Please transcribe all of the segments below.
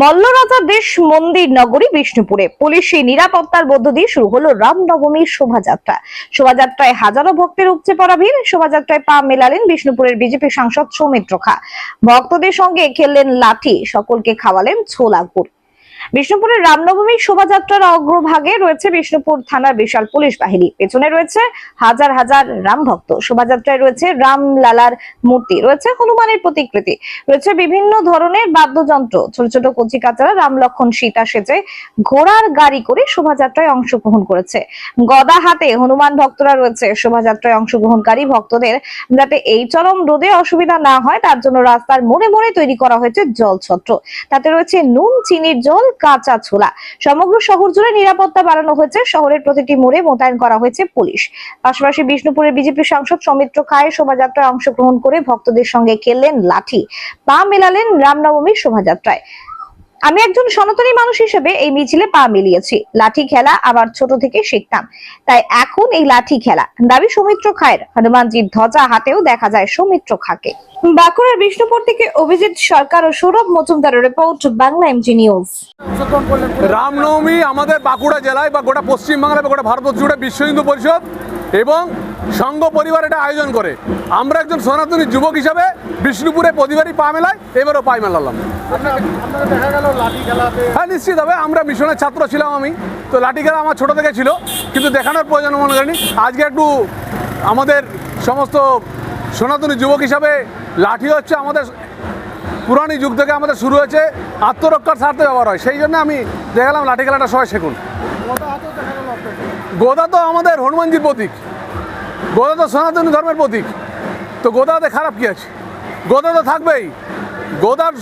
মল্লরাজা দেশ মন্দির নগরী বিষ্ণুপুরে। পুলিশি নিরাপত্তার মধ্য দিয়ে শুরু হলো রামনবমীর শোভাযাত্রা। শোভাযাত্রায় হাজারো ভক্তের উপচে পড়া ভিড়। শোভাযাত্রায় পা মেলালেন বিষ্ণুপুরের বিজেপি সাংসদ সৌমিত্র খা। ভক্তদের সঙ্গে খেললেন লাঠি। সকলকে খাওয়ালেন ছোলা গুড়। বিষ্ণুপুরের রামনবমী শোভাযাত্রার অগ্রভাগে রয়েছে বিষ্ণুপুর থানার বিশাল পুলিশ বাহিনী। পেছনে রয়েছে হাজার হাজার রাম ভক্ত শোভাযাত্রায় রয়েছে রাম লালার মূর্তি, রয়েছে হনুমানের প্রতিকৃতি, রয়েছে বিভিন্ন ধরনের বাদ্যযন্ত্র, ছোট ছোট কচি কাচারা রাম লক্ষণ সীতা সেজে ঘোড়ার গাড়ি করে শোভাযাত্রায় অংশগ্রহণ করেছে। গদা হাতে হনুমান ভক্তরা রয়েছে শোভাযাত্রায় অংশগ্রহণকারী ভক্তদের যাতে এই চরম রোদে অসুবিধা না হয়, তার জন্য রাস্তার মোড়ে মোড়ে তৈরি করা হয়েছে জল ছত্র। তাতে রয়েছে নুন, চিনির জল কাঁচা ছোলা। সমগ্র শহর জুড়ে নিরাপত্তা বাড়ানো হয়েছে। শহরের প্রতিটি মোড়ে মোতায়েন করা হয়েছে পুলিশ। পাশাপাশি বিষ্ণুপুরের বিজেপি সাংসদ সৌমিত্র খায় শোভাযাত্রায় অংশগ্রহণ করে ভক্তদের সঙ্গে খেললেন লাঠি। পা মেলালেন রামনবমীর শোভাযাত্রায়। আমি একজন সনাতনী মানুষ হিসেবে এই মিছিলে পা মিলিয়েছি। লাঠি খেলা আবার ছোট থেকে শিখতাম। তাই এখন এই লাঠি খেলা। দাবি সৌমিত্র খায়ের। হনুমানজির ধ্বজা হাতেও দেখা যায় সৌমিত্র খাকে। বাঁকুড়ার বিষ্ণুপুর থেকে অভিজিৎ সরকার ও সৌরভ মজুমদারের report Bangla MG news Ramnavami আমাদের বাঁকুড়া জেলায় বা গোটা পশ্চিমবাংলায় বা গোটা ভারতবর্ষ জুড়ে বিশ্ব হিন্দু পরিষদ এবং সংঘ পরিবার এটা আয়োজন করে। আমরা একজন সনাতনী যুবক হিসাবে বিষ্ণুপুরে প্রতিবারই পা মেলায় এবারও পাই মেলালাম। হ্যাঁ নিশ্চিত হবে, আমরা মিশনের ছাত্র ছিলাম আমি। তো লাঠি খেলা আমার ছোটো থেকে ছিল, কিন্তু দেখানোর প্রয়োজন মনে করিনি। আজকে একটু আমাদের সমস্ত সনাতনী যুবক হিসাবে লাঠি হচ্ছে আমাদের পুরানি যুগ থেকে আমাদের শুরু হয়েছে, আত্মরক্ষার স্বার্থে ব্যবহার হয়। সেই জন্য আমি দেখালাম লাঠি খেলাটা সবাই শেখুন কথা হাতেও দেখা গেল আপনাদের গোদা তো আমাদের হনুমানজির প্রতীক। গোদা তো সনাতনী ধর্মের প্রতীক। তো গোদাতে খারাপ কি আছে? গোদা তো থাকবেই। গোদার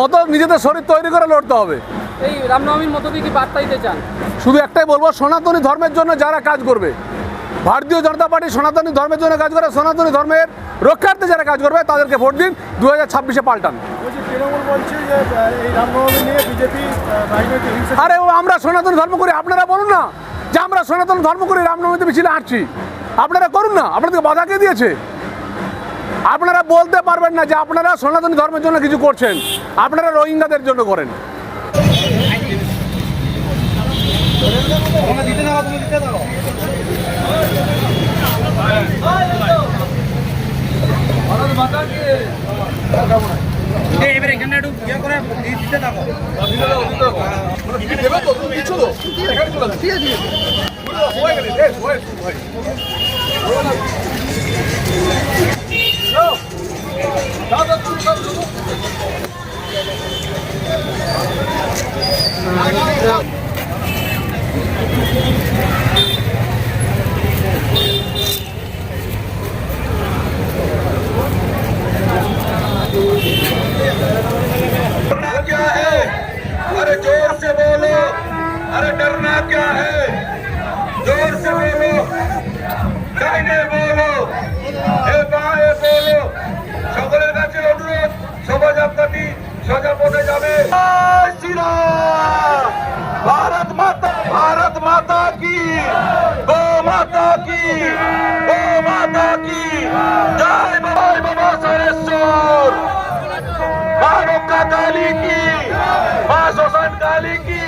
মতো নিজেদের শরীর তৈরি করে লড়তে হবে। এই রামনবমীর মতো কি বার্তা দিতে চান? শুধু একটাই বলব সনাতনী ধর্মের জন্য যারা কাজ করবে ভারতীয় জনতা পার্টি সনাতনী ধর্মের জন্য কাজ করে সনাতনী ধর্মের রক্ষার্থে যারা কাজ করবে তাদেরকে ভোট দিন দু হাজার ছাব্বিশে পাল্টান। আরে ও আমরা সনাতন ধর্ম করি আপনারা বলুন না। যে আমরা সনাতন ধর্ম করি রামনবমীতে মিছিলে হাঁটছি। আপনারা করুন না আপনাদেরকে বাধা কে দিয়েছে? আপনারা বলতে পারবেন না যে আপনারা সনাতনী ধর্মের জন্য কিছু করছেন, আপনারা রোহিঙ্গাদের জন্য করেন। এবার এখানে একটু ইয়ে করে দিতে থাকো। দেবে তো দাদা তুমি अरे डरना क्या है जोर से बोलो ডাইনে বলো এ বায়ে বলো সকলের কাছে অনুরোধ শোভাযাত্রাটি সোজা পথে যাবে জয় শ্রীরাম ভারত মাতা ভারত মাতা কি গো মাতা কি গো মাতা কি জয় জয় বাবা সরেশ্বর মা রক্ষা কালী কি মা শ্মশান কালী কি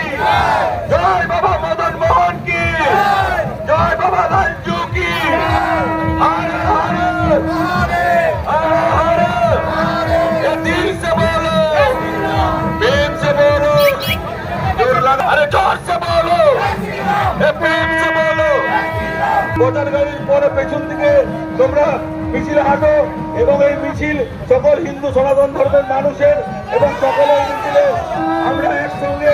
পরে পেছন দিকে তোমরা মিছিল হাঁটো এবং এই মিছিল সকল হিন্দু সনাতন ধর্মের মানুষের এবং সকলের মিছিলে আমরা একসঙ্গে